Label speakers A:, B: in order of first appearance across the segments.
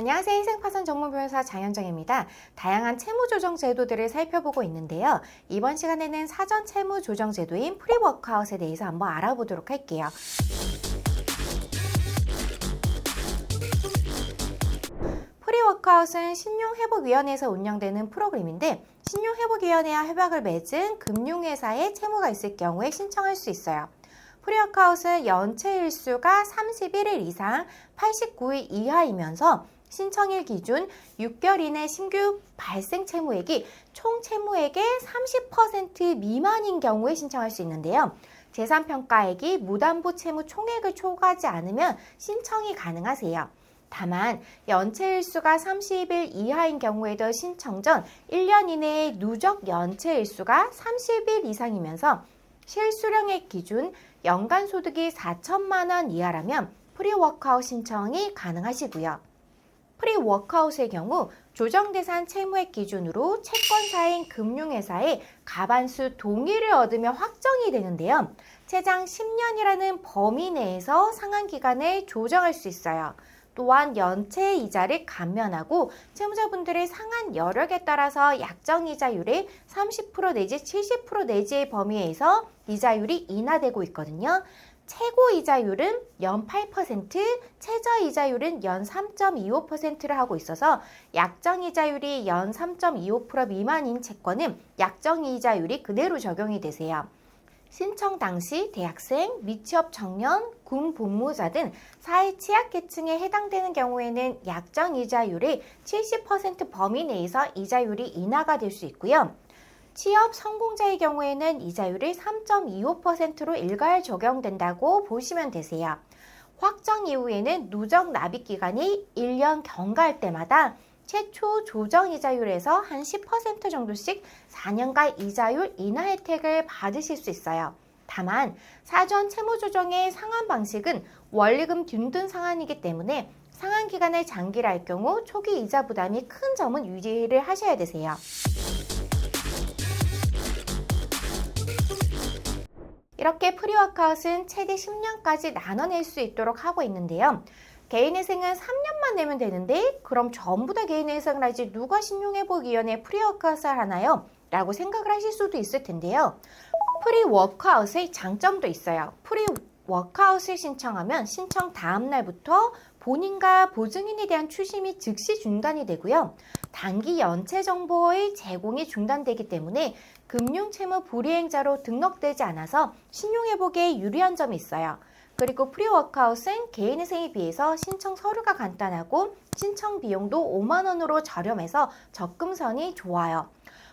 A: 안녕하세요. 희생파산 전문 변호사 장현정입니다. 다양한 채무 조정 제도들을 살펴보고 있는데요. 이번 시간에는 사전 채무 조정 제도인 프리워크아웃에 대해서 한번 알아보도록 할게요. 프리워크아웃은 신용회복위원회에서 운영되는 프로그램인데 신용회복위원회와 협약을 맺은 금융회사에 채무가 있을 경우에 신청할 수 있어요. 프리워크아웃은 연체 일수가 31일 이상 89일 이하이면서 신청일 기준 6개월 이내 신규 발생 채무액이 총 채무액의 30% 미만인 경우에 신청할 수 있는데요. 재산평가액이 무담보 채무 총액을 초과하지 않으면 신청이 가능하세요. 다만 연체 일수가 30일 이하인 경우에도 신청 전 1년 이내에 누적 연체 일수가 30일 이상이면서 실수령액 기준 연간 소득이 4천만 원 이하라면 프리워크아웃 신청이 가능하시고요. 프리워크아웃의 경우 조정대산 채무액 기준으로 채권사인 금융회사의 가반수 동의를 얻으며 확정이 되는데요. 최장 10년이라는 범위 내에서 상한 기간을 조정할 수 있어요. 또한 연체 이자를 감면하고 채무자분들의 상한 여력에 따라서 약정 이자율이 30% 내지 70% 내지의 범위에서 이자율이 인하되고 있거든요. 최고 이자율은 연 8%, 최저 이자율은 연 3.25%를 하고 있어서 약정 이자율이 연 3.25% 미만인 채권은 약정 이자율이 그대로 적용이 되세요. 신청 당시 대학생, 미취업 청년, 군 복무자 등 사회 취약계층에 해당되는 경우에는 약정 이자율이 70% 범위 내에서 이자율이 인하가 될 수 있고요. 취업 성공자의 경우에는 이자율이 3.25%로 일괄 적용된다고 보시면 되세요. 확정 이후에는 누적 납입 기간이 1년 경과할 때마다 최초 조정 이자율에서 한 10% 정도씩 4년간 이자율 인하 혜택을 받으실 수 있어요. 다만 사전 채무 조정의 상환 방식은 원리금 균등 상환이기 때문에 상환 기간을 장기로 할 경우 초기 이자 부담이 큰 점은 유지를 하셔야 되세요. 이렇게 프리워크아웃은 최대 10년까지 나눠낼 수 있도록 하고 있는데요. 개인회생은 3년만 내면 되는데 그럼 전부 다 개인회생을 하지 누가 신용회복위원회 프리워크아웃을 하나요? 라고 생각을 하실 수도 있을 텐데요. 프리워크아웃의 장점도 있어요. 프리 워크아웃을 신청하면 신청 다음 날부터 본인과 보증인에 대한 추심이 즉시 중단이 되고요. 단기 연체 정보의 제공이 중단되기 때문에 금융채무 불이행자로 등록되지 않아서 신용회복에 유리한 점이 있어요. 그리고 프리워크아웃은 개인 회생에 비해서 신청 서류가 간단하고 신청 비용도 5만 원으로 저렴해서 접근선이 좋아요.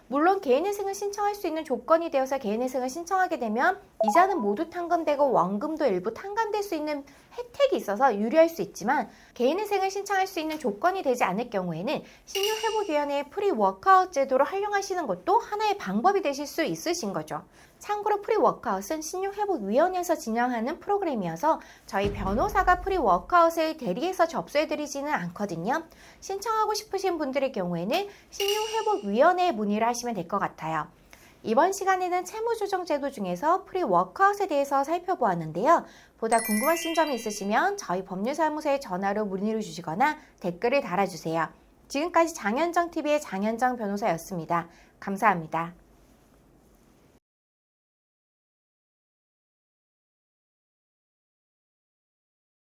A: 물론 개인회생을 신청할 수 있는 조건이 되어서 개인회생을 신청하게 되면 이자는 모두 탕감되고 원금도 일부 탕감될 수 있는 혜택이 있어서 유리할 수 있지만 개인회생을 신청할 수 있는 조건이 되지 않을 경우에는 신용회복위원회의 프리워크아웃 제도를 활용하시는 것도 하나의 방법이 되실 수 있으신 거죠. 참고로 프리워크아웃은 신용회복위원회에서 진행하는 프로그램이어서 저희 변호사가 프리워크아웃을 대리해서 접수해드리지는 않거든요. 신청하고 싶으신 분들의 경우에는 신용회복위원회에 문의를 하시면 될 것 같아요. 이번 시간에는 채무조정 제도 중에서 프리워크아웃에 대해서 살펴보았는데요. 보다 궁금하신 점이 있으시면 저희 법률사무소에 전화로 문의를 주시거나 댓글을 달아주세요. 지금까지 장현정TV의 장현정 변호사였습니다. 감사합니다.